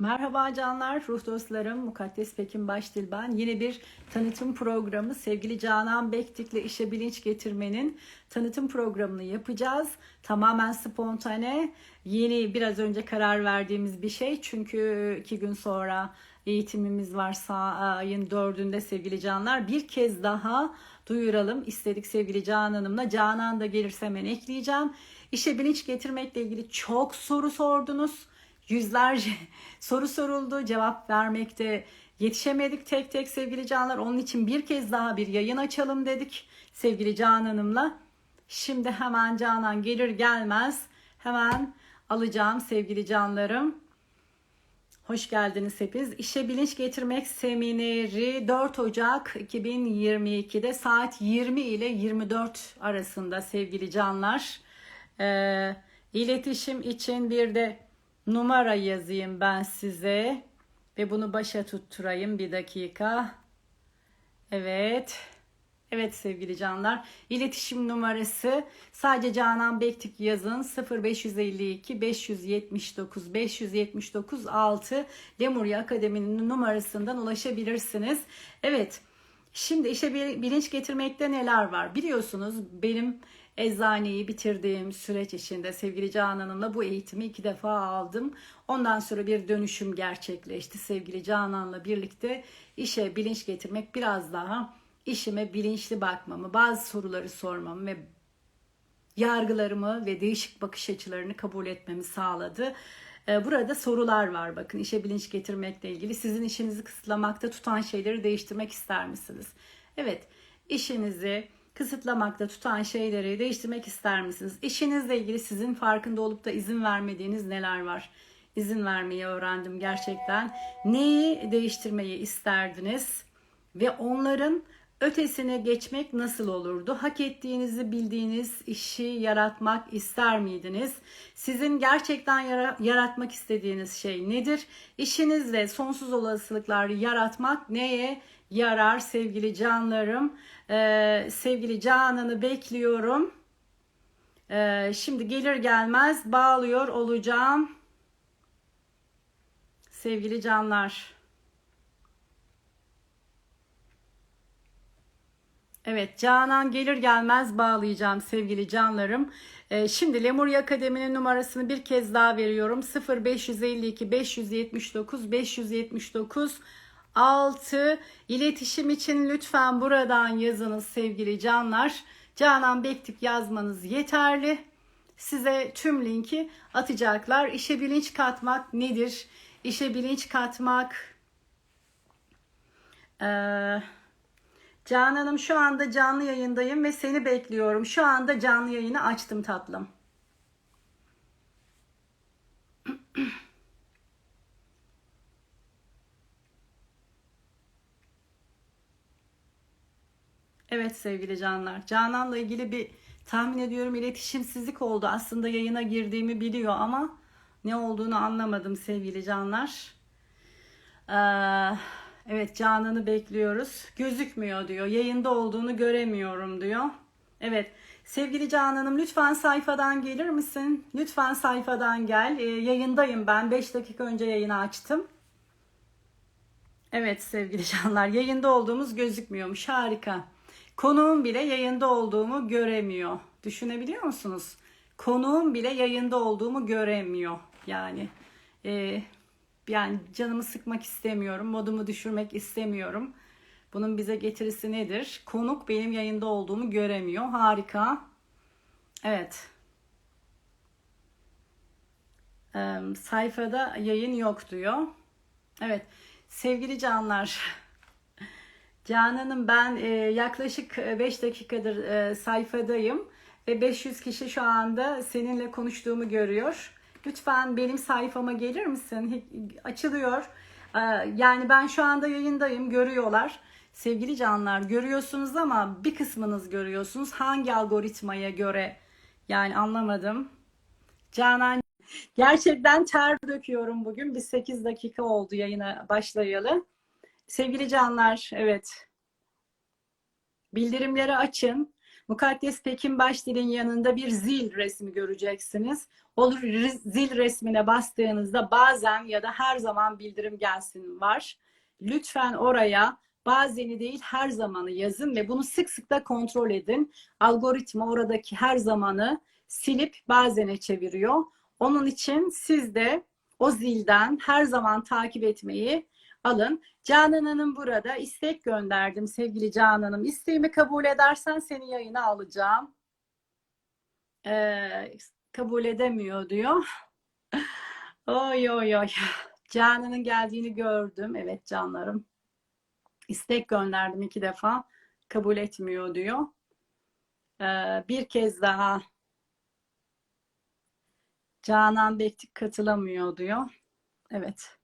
Merhaba canlar, ruh dostlarım, Mukaddes Pekin Başdil ben. Yine bir tanıtım programı sevgili Canan Bektik'le işe bilinç getirmenin tanıtım programını yapacağız. Tamamen spontane, yeni biraz önce karar verdiğimiz bir şey. Çünkü iki gün sonra eğitimimiz varsa ayın dördünde sevgili canlar. Bir kez daha duyuralım istedik sevgili Canan Hanım'la. Canan da gelirse hemen ekleyeceğim. İşe bilinç getirmekle ilgili çok soru sordunuz yüzlerce soru soruldu. Cevap vermekte yetişemedik tek tek sevgili canlar. Onun için bir kez daha bir yayın açalım dedik sevgili Canan Hanım'la. Şimdi hemen Canan gelir gelmez hemen alacağım sevgili canlarım. Hoş geldiniz hepiniz. İşe bilinç getirmek semineri 4 Ocak 2022'de saat 20 ile 24 arasında sevgili canlar. Ee, iletişim için bir de numara yazayım ben size ve bunu başa tutturayım bir dakika. Evet. Evet sevgili canlar. İletişim numarası sadece Canan Bektik yazın 0552 579 579 6 Lemurya Akademi'nin numarasından ulaşabilirsiniz. Evet. Şimdi işe bilinç getirmekte neler var? Biliyorsunuz benim eczaneyi bitirdiğim süreç içinde sevgili Canan Hanım'la bu eğitimi iki defa aldım. Ondan sonra bir dönüşüm gerçekleşti sevgili Canan'la birlikte işe bilinç getirmek biraz daha işime bilinçli bakmamı, bazı soruları sormamı ve yargılarımı ve değişik bakış açılarını kabul etmemi sağladı. Ee, burada sorular var bakın işe bilinç getirmekle ilgili. Sizin işinizi kısıtlamakta tutan şeyleri değiştirmek ister misiniz? Evet, işinizi kısıtlamakta tutan şeyleri değiştirmek ister misiniz? İşinizle ilgili sizin farkında olup da izin vermediğiniz neler var? İzin vermeyi öğrendim gerçekten. Neyi değiştirmeyi isterdiniz? Ve onların ötesine geçmek nasıl olurdu? Hak ettiğinizi bildiğiniz işi yaratmak ister miydiniz? Sizin gerçekten yaratmak istediğiniz şey nedir? İşinizle sonsuz olasılıklar yaratmak neye yarar sevgili canlarım? Ee, sevgili Canan'ı bekliyorum. Ee, şimdi gelir gelmez bağlıyor olacağım. Sevgili canlar. Evet Canan gelir gelmez bağlayacağım sevgili canlarım. Ee, şimdi Lemurya Akademi'nin numarasını bir kez daha veriyorum. 0552 579 579 6 iletişim için lütfen buradan yazınız sevgili canlar. Canan Bektik yazmanız yeterli. Size tüm linki atacaklar. İşe bilinç katmak nedir? İşe bilinç katmak ee, Canan'ım şu anda canlı yayındayım ve seni bekliyorum. Şu anda canlı yayını açtım tatlım. Evet sevgili canlar. Canan'la ilgili bir tahmin ediyorum iletişimsizlik oldu. Aslında yayına girdiğimi biliyor ama ne olduğunu anlamadım sevgili canlar. Ee, evet Canan'ı bekliyoruz. Gözükmüyor diyor. Yayında olduğunu göremiyorum diyor. Evet. Sevgili Canan'ım lütfen sayfadan gelir misin? Lütfen sayfadan gel. Ee, yayındayım ben. 5 dakika önce yayını açtım. Evet sevgili canlar yayında olduğumuz gözükmüyormuş. Harika. Konuğum bile yayında olduğumu göremiyor. Düşünebiliyor musunuz? Konuğum bile yayında olduğumu göremiyor. Yani e, yani canımı sıkmak istemiyorum, modumu düşürmek istemiyorum. Bunun bize getirisi nedir? Konuk benim yayında olduğumu göremiyor. Harika. Evet. Ee, sayfada yayın yok diyor. Evet. Sevgili canlar. Canan'ım ben e, yaklaşık 5 dakikadır e, sayfadayım ve 500 kişi şu anda seninle konuştuğumu görüyor. Lütfen benim sayfama gelir misin? Açılıyor. E, yani ben şu anda yayındayım, görüyorlar. Sevgili canlar görüyorsunuz ama bir kısmınız görüyorsunuz. Hangi algoritmaya göre? Yani anlamadım. Canan gerçekten ter döküyorum bugün. Bir 8 dakika oldu yayına başlayalı. Sevgili canlar, evet. Bildirimleri açın. Mukaddes Pekin Başdil'in yanında bir zil resmi göreceksiniz. Olur zil resmine bastığınızda bazen ya da her zaman bildirim gelsin var. Lütfen oraya bazeni değil her zamanı yazın ve bunu sık sık da kontrol edin. Algoritma oradaki her zamanı silip bazene çeviriyor. Onun için siz de o zilden her zaman takip etmeyi alın. Canan Hanım burada istek gönderdim sevgili Canan Hanım. İsteğimi kabul edersen seni yayına alacağım. Ee, kabul edemiyor diyor. Oy oy oy. Canan'ın geldiğini gördüm. Evet canlarım. İstek gönderdim iki defa. Kabul etmiyor diyor. Ee, bir kez daha Canan Bektik katılamıyor diyor. Evet.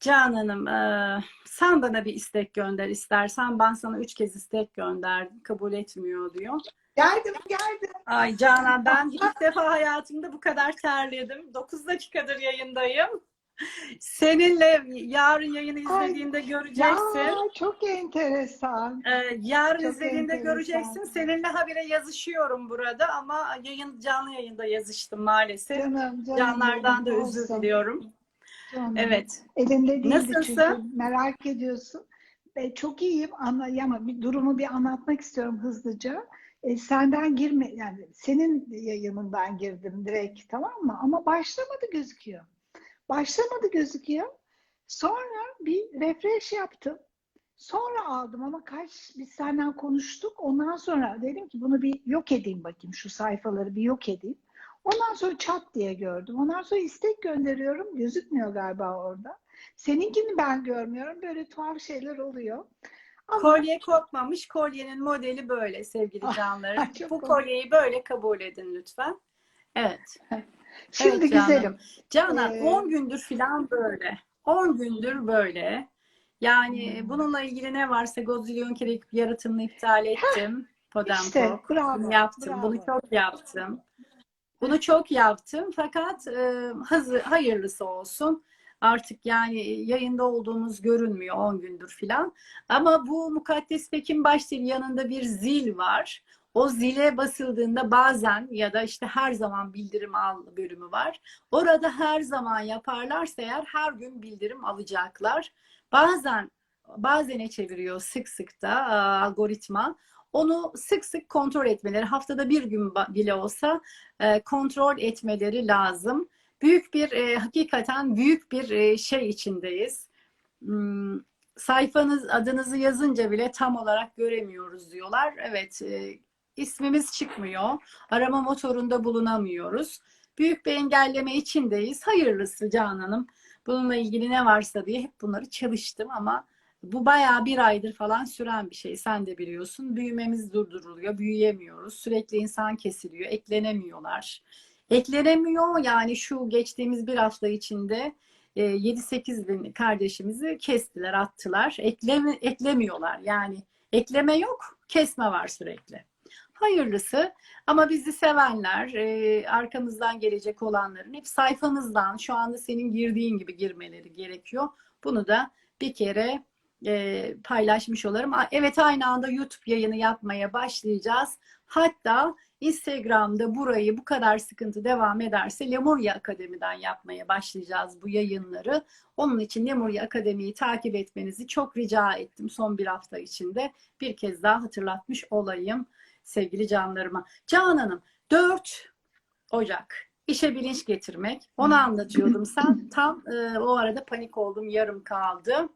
Canan'ım e, sen bana bir istek gönder istersen. Ben sana üç kez istek gönderdim. Kabul etmiyor diyor. Geldim geldim. Ay Canan ben ilk defa hayatımda bu kadar terledim. 9 dakikadır yayındayım. Seninle yarın yayını izlediğinde göreceksin. Ya, çok enteresan. Ee, yarın Çok izlediğinde enteresan. göreceksin. Seninle habire yazışıyorum burada ama yayın canlı yayında yazıştım maalesef. Canım canım. Canlardan da özür diliyorum. Evet. Elinde değildi Nasılsın? çünkü merak ediyorsun. E, çok iyiyim ama, ama bir durumu bir anlatmak istiyorum hızlıca. E, senden girme yani senin yayınından girdim direkt tamam mı? Ama başlamadı gözüküyor. Başlamadı gözüküyor. Sonra bir refresh yaptım. Sonra aldım ama kaç biz senden konuştuk. Ondan sonra dedim ki bunu bir yok edeyim bakayım şu sayfaları bir yok edeyim. Ondan sonra çat diye gördüm. Ondan sonra istek gönderiyorum. Gözükmüyor galiba orada. Seninkini ben görmüyorum. Böyle tuhaf şeyler oluyor. Ama Kolye kopmamış. Kolyenin modeli böyle sevgili Ah, canlarım. Bu kolyeyi böyle kabul edin lütfen. Evet. şimdi Evet güzelim. Canan Ee, 10 gündür filan böyle. 10 gündür böyle. Yani Hmm. bununla ilgili ne varsa Godzilla'nın kere yaratımını iptal ettim. Podempo. işte bravo. yaptım. bravo. Bunu çok yaptım. Bunu çok yaptım. Fakat e, hazır, hayırlısı olsun. Artık yani yayında olduğumuz görünmüyor 10 gündür filan. Ama bu Mukaddes Pekin Başdil yanında bir zil var. O zile basıldığında bazen ya da işte her zaman bildirim al bölümü var. Orada her zaman yaparlarsa eğer her gün bildirim alacaklar. Bazen bazene çeviriyor sık sık da e, algoritma. Onu sık sık kontrol etmeleri, haftada bir gün bile olsa e, kontrol etmeleri lazım. Büyük bir, e, hakikaten büyük bir e, şey içindeyiz. Hmm, sayfanız, adınızı yazınca bile tam olarak göremiyoruz diyorlar. Evet, ismimiz çıkmıyor. Arama motorunda bulunamıyoruz. Büyük bir engelleme içindeyiz. Hayırlısı Canan'ım. Bununla ilgili ne varsa diye hep bunları çalıştım ama bu bayağı bir aydır falan süren bir şey. Sen de biliyorsun. Büyümemiz durduruluyor. Büyüyemiyoruz. Sürekli insan kesiliyor. Eklenemiyorlar. Eklenemiyor. Yani şu geçtiğimiz bir hafta içinde e, 7-8 bin kardeşimizi kestiler, attılar. Ekleme, eklemiyorlar. Yani ekleme yok, kesme var sürekli. Hayırlısı ama bizi sevenler, e, arkamızdan gelecek olanların hep sayfamızdan şu anda senin girdiğin gibi girmeleri gerekiyor. Bunu da bir kere e, paylaşmış olarım. Evet aynı anda YouTube yayını yapmaya başlayacağız. Hatta Instagram'da burayı bu kadar sıkıntı devam ederse Lemuria Akademi'den yapmaya başlayacağız bu yayınları. Onun için Lemuria Akademi'yi takip etmenizi çok rica ettim son bir hafta içinde. Bir kez daha hatırlatmış olayım sevgili canlarıma. Canan Hanım 4 Ocak işe bilinç getirmek. Onu anlatıyordum. Sen tam e, o arada panik oldum. Yarım kaldı.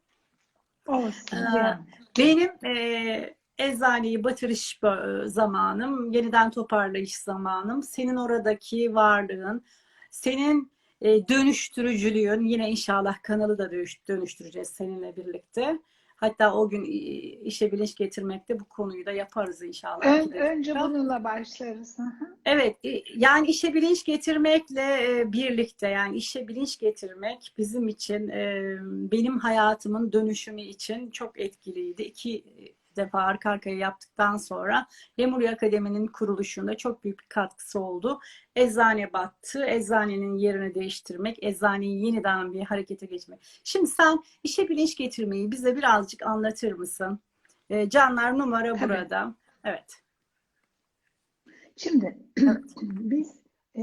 Olsun. Ee. Benim e, eczaneyi batırış e, zamanım, yeniden toparlayış zamanım, senin oradaki varlığın, senin e, dönüştürücülüğün, yine inşallah kanalı da dönüş- dönüştüreceğiz seninle birlikte. Hatta o gün işe bilinç getirmekte bu konuyu da yaparız inşallah. Ön- önce bununla başlarız. Evet, yani işe bilinç getirmekle e, birlikte yani işe bilinç getirmek bizim için e, benim hayatımın dönüşümü için çok etkiliydi. İki defa arka arkaya yaptıktan sonra Lemurya Akademi'nin kuruluşunda çok büyük bir katkısı oldu. Eczane battı, eczanenin yerini değiştirmek, eczaneyi yeniden bir harekete geçmek. Şimdi sen işe bilinç getirmeyi bize birazcık anlatır mısın? E, canlar numara Tabii. burada. Evet. Şimdi biz e,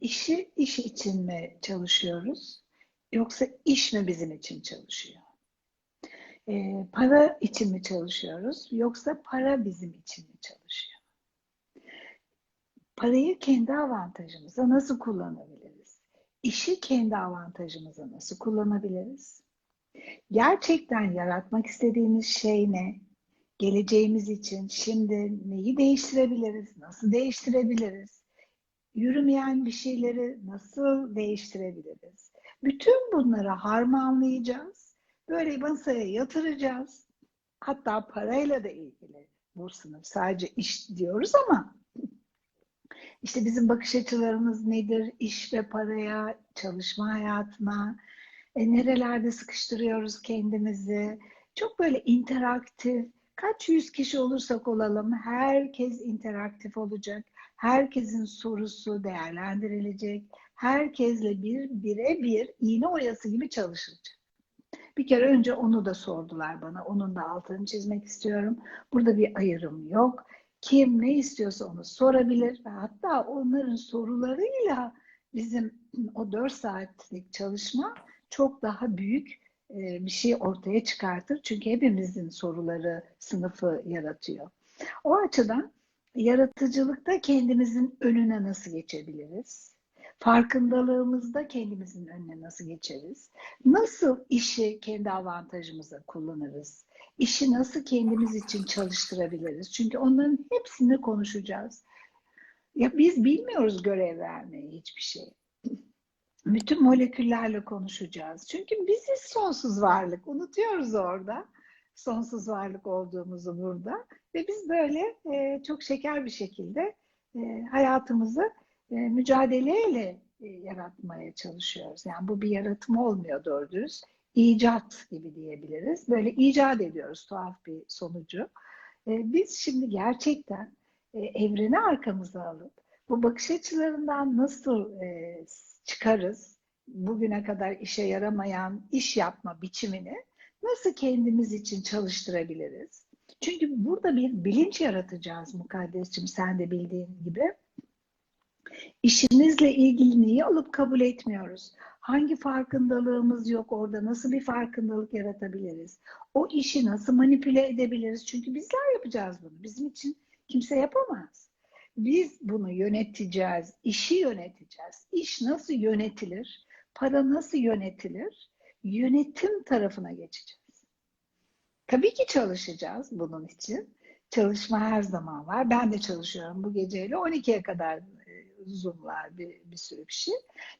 işi iş için mi çalışıyoruz yoksa iş mi bizim için çalışıyor? E, para için mi çalışıyoruz yoksa para bizim için mi çalışıyor? Parayı kendi avantajımıza nasıl kullanabiliriz? İşi kendi avantajımıza nasıl kullanabiliriz? Gerçekten yaratmak istediğimiz şey ne? Geleceğimiz için şimdi neyi değiştirebiliriz? Nasıl değiştirebiliriz? Yürümeyen bir şeyleri nasıl değiştirebiliriz? Bütün bunları harmanlayacağız. Böyle masaya yatıracağız. Hatta parayla da ilgili bu sınıf sadece iş diyoruz ama işte bizim bakış açılarımız nedir? İş ve paraya, çalışma hayatına, e, nerelerde sıkıştırıyoruz kendimizi? Çok böyle interaktif, kaç yüz kişi olursak olalım herkes interaktif olacak. Herkesin sorusu değerlendirilecek. Herkesle bir birebir iğne oyası gibi çalışılacak. Bir kere önce onu da sordular bana. Onun da altını çizmek istiyorum. Burada bir ayrım yok. Kim ne istiyorsa onu sorabilir hatta onların sorularıyla bizim o 4 saatlik çalışma çok daha büyük e, bir şey ortaya çıkartır. Çünkü hepimizin soruları sınıfı yaratıyor. O açıdan yaratıcılıkta kendimizin önüne nasıl geçebiliriz? Farkındalığımızda kendimizin önüne nasıl geçeriz? Nasıl işi kendi avantajımıza kullanırız? İşi nasıl kendimiz için çalıştırabiliriz? Çünkü onların hepsini konuşacağız. Ya biz bilmiyoruz görev vermeyi hiçbir şey. Bütün moleküllerle konuşacağız. Çünkü biziz sonsuz varlık. Unutuyoruz orada sonsuz varlık olduğumuzu burada. Ve biz böyle e, çok şeker bir şekilde e, hayatımızı e, mücadeleyle e, yaratmaya çalışıyoruz. Yani bu bir yaratım olmuyor doğru dürüst. İcat gibi diyebiliriz. Böyle icat ediyoruz tuhaf bir sonucu. E, biz şimdi gerçekten e, evreni arkamıza alıp bu bakış açılarından nasıl e, çıkarız? Bugüne kadar işe yaramayan iş yapma biçimini nasıl kendimiz için çalıştırabiliriz? Çünkü burada bir bilinç yaratacağız mukaddesciğim sen de bildiğin gibi. İşimizle ilgili neyi alıp kabul etmiyoruz? Hangi farkındalığımız yok orada? Nasıl bir farkındalık yaratabiliriz? O işi nasıl manipüle edebiliriz? Çünkü bizler yapacağız bunu. Bizim için kimse yapamaz. Biz bunu yöneteceğiz, işi yöneteceğiz. İş nasıl yönetilir? Para nasıl yönetilir? Yönetim tarafına geçeceğiz. Tabii ki çalışacağız bunun için. Çalışma her zaman var. Ben de çalışıyorum bu geceyle 12'ye kadar Zoom'lar bir, bir sürü bir şey.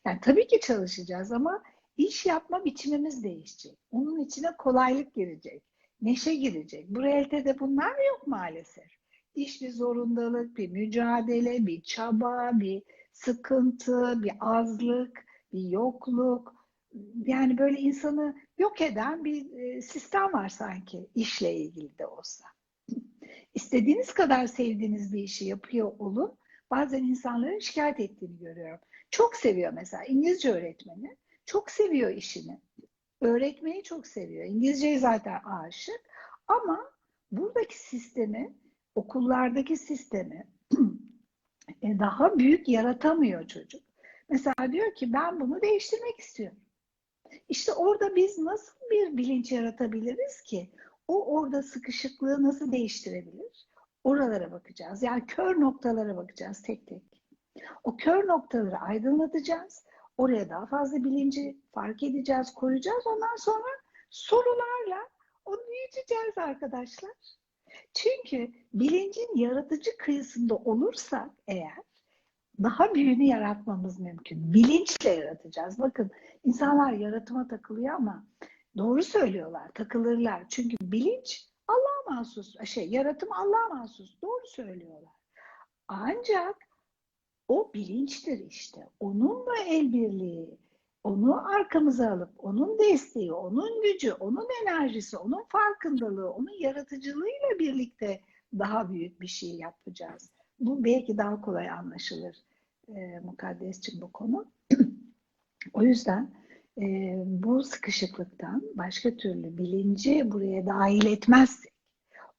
Yani tabii ki çalışacağız ama iş yapma biçimimiz değişecek. Onun içine kolaylık girecek, neşe girecek. Bu realitede bunlar yok maalesef. İş bir zorundalık, bir mücadele, bir çaba, bir sıkıntı, bir azlık, bir yokluk. Yani böyle insanı yok eden bir sistem var sanki işle ilgili de olsa. İstediğiniz kadar sevdiğiniz bir işi yapıyor olun. Bazen insanların şikayet ettiğini görüyorum. Çok seviyor mesela İngilizce öğretmeni. Çok seviyor işini. Öğretmeyi çok seviyor. İngilizceyi zaten aşık. Ama buradaki sistemi, okullardaki sistemi e, daha büyük yaratamıyor çocuk. Mesela diyor ki ben bunu değiştirmek istiyorum. İşte orada biz nasıl bir bilinç yaratabiliriz ki? O orada sıkışıklığı nasıl değiştirebilir? Oralara bakacağız. Yani kör noktalara bakacağız tek tek. O kör noktaları aydınlatacağız. Oraya daha fazla bilinci fark edeceğiz, koyacağız. Ondan sonra sorularla onu büyüteceğiz arkadaşlar. Çünkü bilincin yaratıcı kıyısında olursak eğer daha büyüğünü yaratmamız mümkün. Bilinçle yaratacağız. Bakın insanlar yaratıma takılıyor ama doğru söylüyorlar, takılırlar. Çünkü bilinç mahsus, şey yaratım Allah'a mahsus. Doğru söylüyorlar. Ancak o bilinçtir işte. Onunla el birliği, onu arkamıza alıp, onun desteği, onun gücü, onun enerjisi, onun farkındalığı, onun yaratıcılığıyla birlikte daha büyük bir şey yapacağız. Bu belki daha kolay anlaşılır e, mukaddesçim bu konu. o yüzden e, bu sıkışıklıktan başka türlü bilinci buraya dahil etmezsek,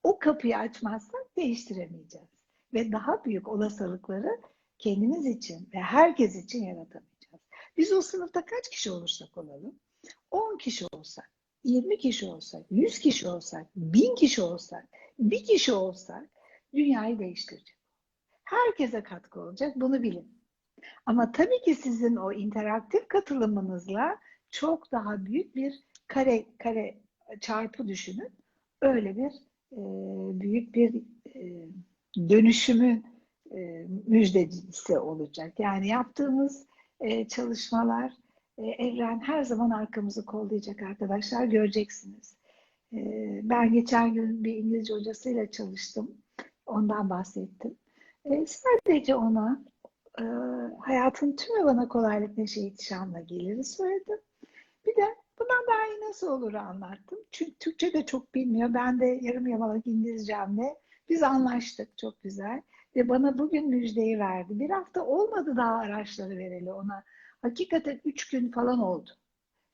O kapıyı açmazsak değiştiremeyeceğiz. Ve daha büyük olasılıkları kendimiz için ve herkes için yaratamayacağız. Biz o sınıfta kaç kişi olursak olalım, 10 kişi olsak, 20 kişi olsak, 100 kişi olsak, 1000 kişi olsak, bir kişi olsak dünyayı değiştirecek. Herkese katkı olacak, bunu bilin. Ama tabii ki sizin o interaktif katılımınızla çok daha büyük bir kare kare çarpı düşünün. Öyle bir büyük bir dönüşümün müjdecisi olacak. Yani yaptığımız çalışmalar evren her zaman arkamızı kollayacak arkadaşlar göreceksiniz. Ben geçen gün bir İngilizce hocasıyla çalıştım. Ondan bahsettim. Sadece ona hayatın tümü bana kolaylık neşe ihtişamla geliri söyledim. Bir de bundan daha iyi nasıl olur anlattım. Çünkü Türkçe de çok bilmiyor. Ben de yarım yamalak İngilizcemle biz anlaştık çok güzel. Ve bana bugün müjdeyi verdi. Bir hafta olmadı daha araçları vereli ona. Hakikaten üç gün falan oldu.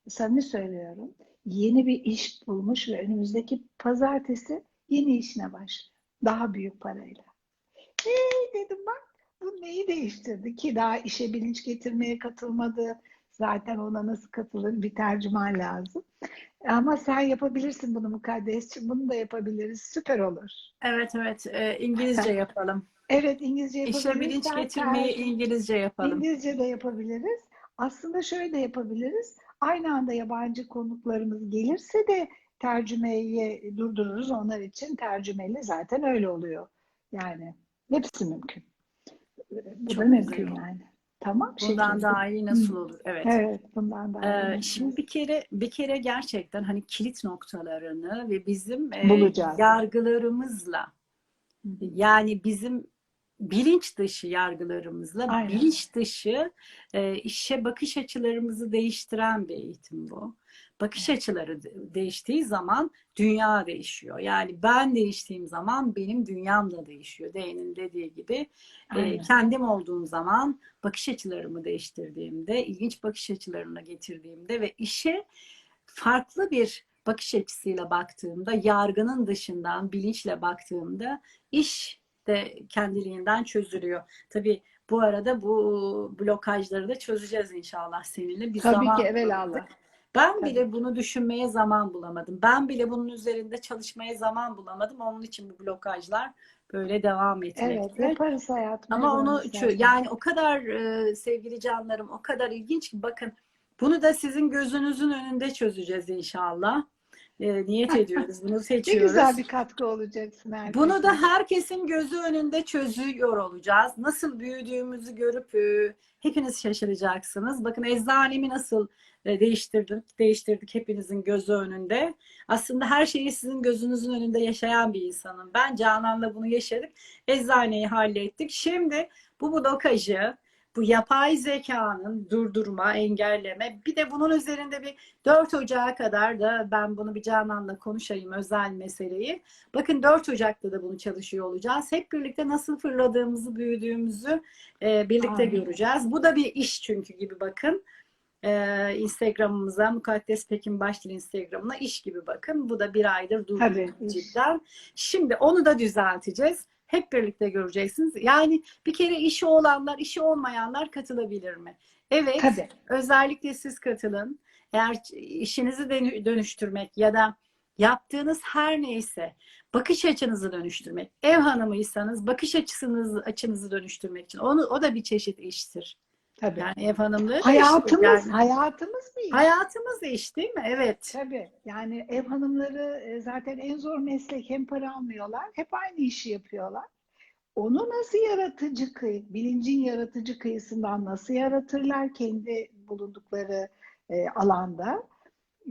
Samimi söylüyorum. Yeni bir iş bulmuş ve önümüzdeki pazartesi yeni işine başlıyor. Daha büyük parayla. Hey dedim bak bu neyi değiştirdi ki daha işe bilinç getirmeye katılmadı. Zaten ona nasıl katılır bir tercüman lazım. Ama sen yapabilirsin bunu mukaddesçi. Bunu da yapabiliriz. Süper olur. Evet evet e, İngilizce yapalım. Evet İngilizce yapabiliriz. İşe bilinç Zaten getirmeyi İngilizce yapalım. İngilizce de yapabiliriz. Aslında şöyle de yapabiliriz. Aynı anda yabancı konuklarımız gelirse de tercümeyi durdururuz. Onlar için tercümeli zaten öyle oluyor. Yani hepsi mümkün. Bu Çok da mümkün güzel. yani. Tamam. Bundan şekerim. daha iyi nasıl olur? Evet. Evet, bundan daha Ee, iyi. şimdi bir kere bir kere gerçekten hani kilit noktalarını ve bizim e, Bulacağız. yargılarımızla yani bizim bilinç dışı yargılarımızla Aynen. bilinç dışı e, işe bakış açılarımızı değiştiren bir eğitim bu. Bakış açıları de- değiştiği zaman dünya değişiyor. Yani ben değiştiğim zaman benim dünyam da değişiyor. D'nin dediği gibi e, kendim olduğum zaman bakış açılarımı değiştirdiğimde, ilginç bakış açılarına getirdiğimde ve işe farklı bir bakış açısıyla baktığımda, yargının dışından bilinçle baktığımda iş de kendiliğinden çözülüyor. Tabii bu arada bu blokajları da çözeceğiz inşallah seninle. Bir Tabii zaman ki evelallah. Ben Tabii. bile bunu düşünmeye zaman bulamadım. Ben bile bunun üzerinde çalışmaya zaman bulamadım. Onun için bu blokajlar böyle devam Evet, etmekte. yaparız hayatım. Ama ne onu istersen. yani o kadar e, sevgili canlarım o kadar ilginç ki bakın bunu da sizin gözünüzün önünde çözeceğiz inşallah. E, niyet ediyoruz. Bunu Ne seçiyoruz. güzel bir katkı olacaksın herkese. Bunu da herkesin gözü önünde çözüyor olacağız. Nasıl büyüdüğümüzü görüp e, hepiniz şaşıracaksınız. Bakın eczanemi nasıl değiştirdik, değiştirdik hepinizin gözü önünde. Aslında her şeyi sizin gözünüzün önünde yaşayan bir insanım. Ben Canan'la bunu yaşadık. Eczaneyi hallettik. Şimdi bu blokajı, bu yapay zekanın durdurma, engelleme, bir de bunun üzerinde bir 4 Ocağı kadar da ben bunu bir Canan'la konuşayım özel meseleyi. Bakın 4 Ocak'ta da bunu çalışıyor olacağız. Hep birlikte nasıl fırladığımızı, büyüdüğümüzü e, birlikte Aynen. göreceğiz. Bu da bir iş çünkü gibi bakın. E, Instagram'ımıza, Mukaddes Pekin Başdil Instagram'ına iş gibi bakın. Bu da bir aydır durdu cidden. Şimdi onu da düzelteceğiz. Hep birlikte göreceksiniz. Yani bir kere işi olanlar, işi olmayanlar katılabilir mi? Evet. Tabii. Özellikle siz katılın. Eğer işinizi dönü- dönüştürmek ya da yaptığınız her neyse bakış açınızı dönüştürmek. Ev hanımıysanız bakış açısınızı açınızı dönüştürmek için. Onu o da bir çeşit iştir. Tabii. Yani ev hanımlığı da hayatımız, iştir. Yani hayatımız iş. hayatımız da iş değil mi? Evet. Tabii. Yani ev hanımları e, zaten en zor meslek. Hem para almıyorlar, hep aynı işi yapıyorlar. Onu nasıl yaratıcı kıyı, bilincin yaratıcı kıyısından nasıl yaratırlar kendi bulundukları e, alanda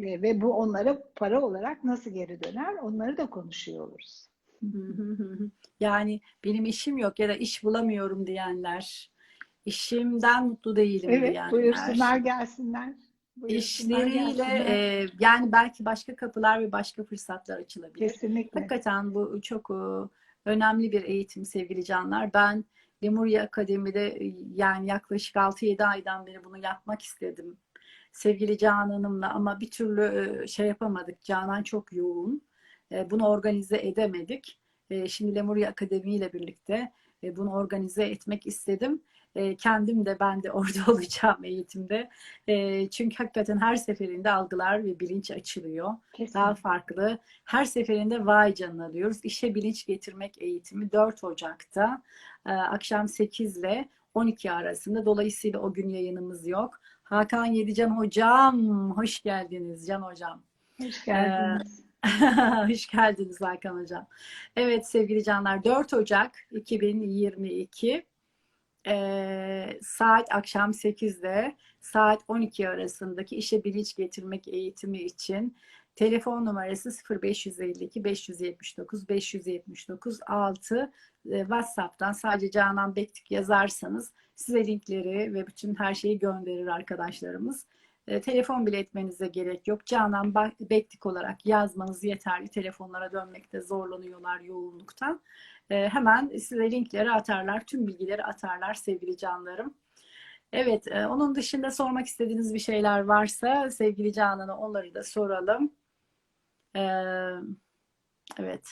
E, ve bu onlara para olarak nasıl geri döner onları da konuşuyor oluruz. Yani benim işim yok ya da iş bulamıyorum diyenler, işimden mutlu değilim Evet, diyenler. buyursunlar gelsinler. Buyursunlar işleriyle gelsinler. e, yani belki başka kapılar ve başka fırsatlar açılabilir. Kesinlikle. Hakikaten bu çok e, önemli bir eğitim sevgili canlar. Ben Lemurya Akademi'de e, yani yaklaşık 6-7 aydan beri bunu yapmak istedim. Sevgili Canan Hanım'la ama bir türlü e, şey yapamadık. Canan çok yoğun. e, bunu organize edemedik. E, şimdi Lemuria Akademi ile birlikte e, bunu organize etmek istedim. E, kendim de ben de orada olacağım eğitimde. E, çünkü hakikaten her seferinde algılar ve bilinç açılıyor. Kesin. Daha farklı. Her seferinde vay canına diyoruz. İşe bilinç getirmek eğitimi 4 Ocak'ta e, akşam 8 ile 12 arasında. Dolayısıyla o gün yayınımız yok. Hakan Yedican Hocam, hoş geldiniz Can Hocam. Hoş geldiniz. Hoş geldiniz Hakan Hocam. Evet sevgili canlar 4 Ocak 2022 eee, saat akşam 8'de saat 12 arasındaki işe bilinç getirmek eğitimi için telefon numarası 0552 579 579 6 e, WhatsApp'tan sadece Canan Bektik yazarsanız size linkleri ve bütün her şeyi gönderir arkadaşlarımız. E, telefon bile etmenize gerek yok. Canan Bektik olarak yazmanız yeterli. Telefonlara dönmekte zorlanıyorlar yoğunluktan. E, hemen size linkleri atarlar. Tüm bilgileri atarlar sevgili canlarım. Evet, e, onun dışında sormak istediğiniz bir şeyler varsa sevgili Canan'a onları da soralım. E, evet.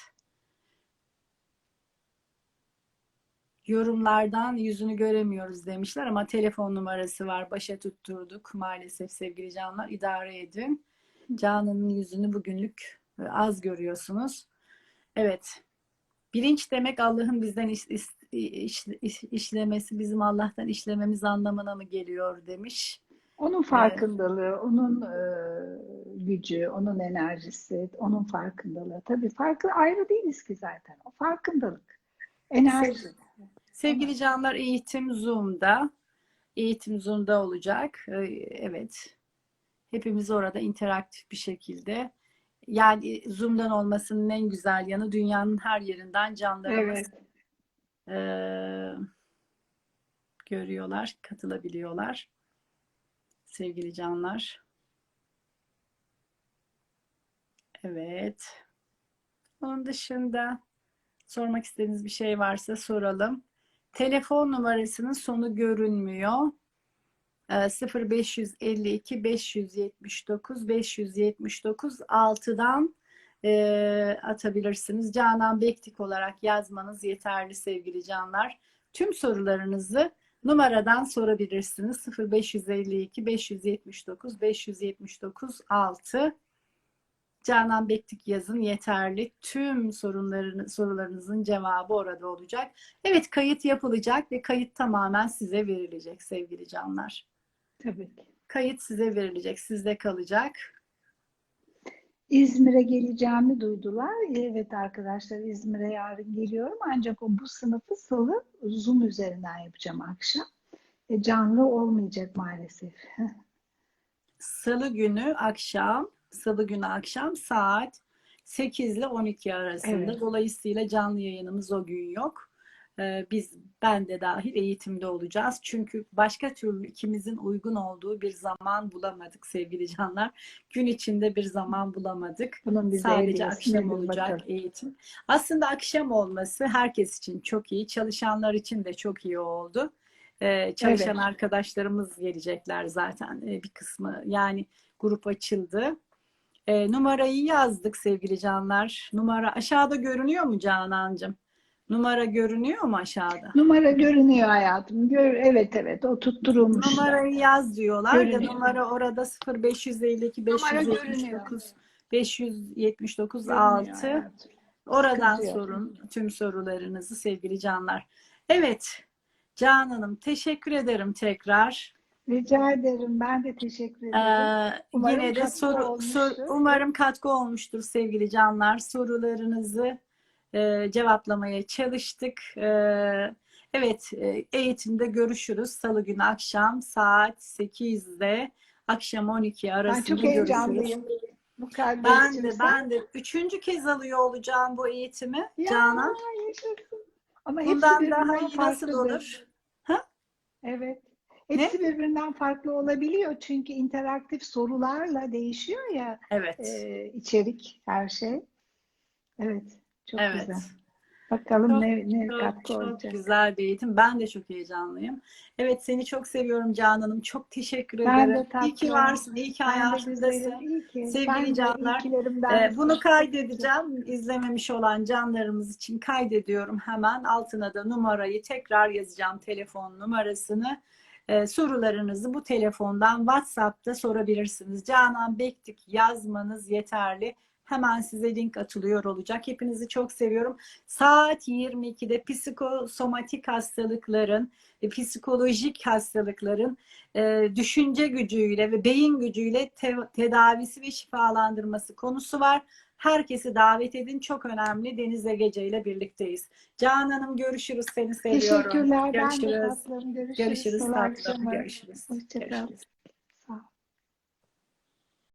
Yorumlardan yüzünü göremiyoruz demişler ama telefon numarası var. Başa tutturduk maalesef sevgili canlar. idare edin. Canan'ın yüzünü bugünlük e, az görüyorsunuz. Evet. Bilinç demek Allah'ın bizden iş- iş- iş- iş- işlemesi, bizim Allah'tan işlememiz anlamına mı geliyor demiş. Onun farkındalığı, onun e, gücü, onun enerjisi, onun farkındalığı. Tabii farklı ayrı değiliz ki zaten. O farkındalık, enerji. Sevgili canlar eğitim Zoom'da. Eğitim Zoom'da olacak. Ee, Evet. Hepimiz orada interaktif bir şekilde. Yani Zoom'dan olmasının en güzel yanı dünyanın her yerinden canlarımız Evet. eee, görüyorlar, katılabiliyorlar. Sevgili canlar. Evet. Onun dışında sormak istediğiniz bir şey varsa soralım. Telefon numarasının sonu görünmüyor. Ee, 0552 579 579 6'dan e, atabilirsiniz. Canan Bektik olarak yazmanız yeterli sevgili canlar. Tüm sorularınızı numaradan sorabilirsiniz. 0552 579 579 6 Canan Bektik yazın yeterli. Tüm sorunların, sorularınızın cevabı orada olacak. Evet kayıt yapılacak ve kayıt tamamen size verilecek sevgili canlar. Tabii ki. Kayıt size verilecek, sizde kalacak. İzmir'e geleceğimi duydular. Evet arkadaşlar İzmir'e yarın geliyorum. Ancak o bu sınıfı salı Zoom üzerinden yapacağım akşam. E, canlı olmayacak maalesef. Salı günü akşam, Salı günü akşam saat 8 ile 12 arasında. Evet. Dolayısıyla canlı yayınımız o gün yok. Ee, Biz, ben de dahil eğitimde olacağız. Çünkü başka türlü ikimizin uygun olduğu bir zaman bulamadık sevgili canlar. Gün içinde bir zaman bulamadık. Bunun Sadece akşam olacak bakalım. eğitim. Aslında akşam olması herkes için çok iyi. Çalışanlar için de çok iyi oldu. Ee, çalışan Evet. arkadaşlarımız gelecekler zaten ee, bir kısmı. Yani grup açıldı. Ee, numarayı yazdık sevgili canlar. Numara aşağıda görünüyor mu Canancığım? Numara görünüyor mu aşağıda? Numara görünüyor hayatım. Gör, evet evet o tutturulmuş. Numarayı yaz diyorlar da Görünüyor. numara orada 0552 Numara 579 579 Görünüyor 6 hayatım. Oradan Sıkıntı yok. sorun tüm sorularınızı sevgili canlar. Evet Canan Hanım teşekkür ederim tekrar. Rica ederim. Ben de teşekkür ederim. Ee, Umarım yine de soru, sor- umarım katkı olmuştur sevgili canlar. Sorularınızı e, cevaplamaya çalıştık. E, evet eğitimde görüşürüz. Salı günü akşam saat 8'de akşam 12 ben arasında çok görüşürüz. heyecanlıyım. Bu kadar Ben de geçirsen. ben de üçüncü kez alıyor olacağım bu eğitimi Ya, Canan. yaşasın. Ama Bundan daha iyi nasıl olur? Evet. Hepsi birbirinden farklı olabiliyor çünkü interaktif sorularla değişiyor ya Evet. e, içerik, her şey. Evet, çok Evet. güzel. Bakalım Çok, ne, ne Çok, katkı çok olacak. güzel bir eğitim. Ben de çok heyecanlıyım. Evet seni çok seviyorum Canan'ım. Çok teşekkür Ben ederim. de İyi ki tatlım. varsın. iyi ki Ben hayatımdasın. güzelim. İyi ki. Sevgili canlar, Ee, bunu kaydedeceğim. İzlememiş olan canlarımız için kaydediyorum hemen. Altına da numarayı tekrar yazacağım. Telefon numarasını. Ee, sorularınızı bu telefondan WhatsApp'ta sorabilirsiniz. Canan Bektik yazmanız yeterli. Hemen size link atılıyor olacak. Hepinizi çok seviyorum. Saat 22'de psikosomatik hastalıkların ve psikolojik hastalıkların e, düşünce gücüyle ve beyin gücüyle te- tedavisi ve şifalandırması konusu var. Herkesi davet edin. Çok önemli. Deniz Gece ile birlikteyiz. Canan'ım görüşürüz. Seni seviyorum. Teşekkürler. Ben de Görüşürüz. tatlım. Görüşürüz. Görüşürüz tatlım. Görüşürüz. Görüşürüz.